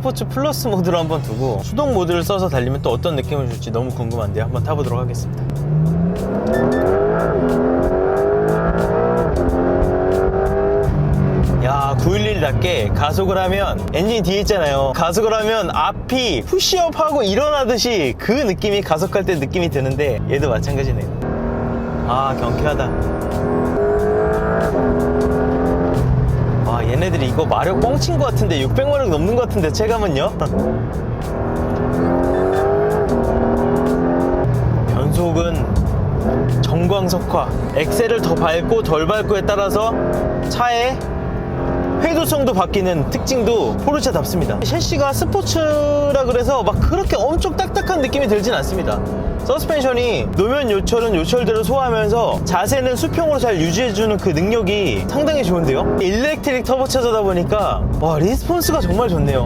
스포츠 플러스 모드로 한번 두고 수동 모드를 써서 달리면 또 어떤 느낌을 줄지 너무 궁금한데요. 한번 타보도록 하겠습니다. 야 911답게 가속을 하면 엔진 뒤에 있잖아요 가속을 하면 앞이 푸시업하고 일어나듯이 그 느낌이 가속할 때 느낌이 드는데 얘도 마찬가지네요 아 경쾌하다 얘네들이 이거 마력 뻥친 것 같은데 600마력 넘는 것 같은데 체감은요? 변속은 정광석화 엑셀을 더 밟고 덜 밟고에 따라서 차의 회도성도 바뀌는 특징도 포르쉐답습니다. 셰시가 스포츠라 그래서 막 그렇게 엄청 딱딱한 느낌이 들진 않습니다. 서스펜션이 노면 요철은 요철대로 소화하면서 자세는 수평으로 잘 유지해주는 그 능력이 상당히 좋은데요. 일렉트릭 터보 차저다 보니까 와 리스폰스가 정말 좋네요.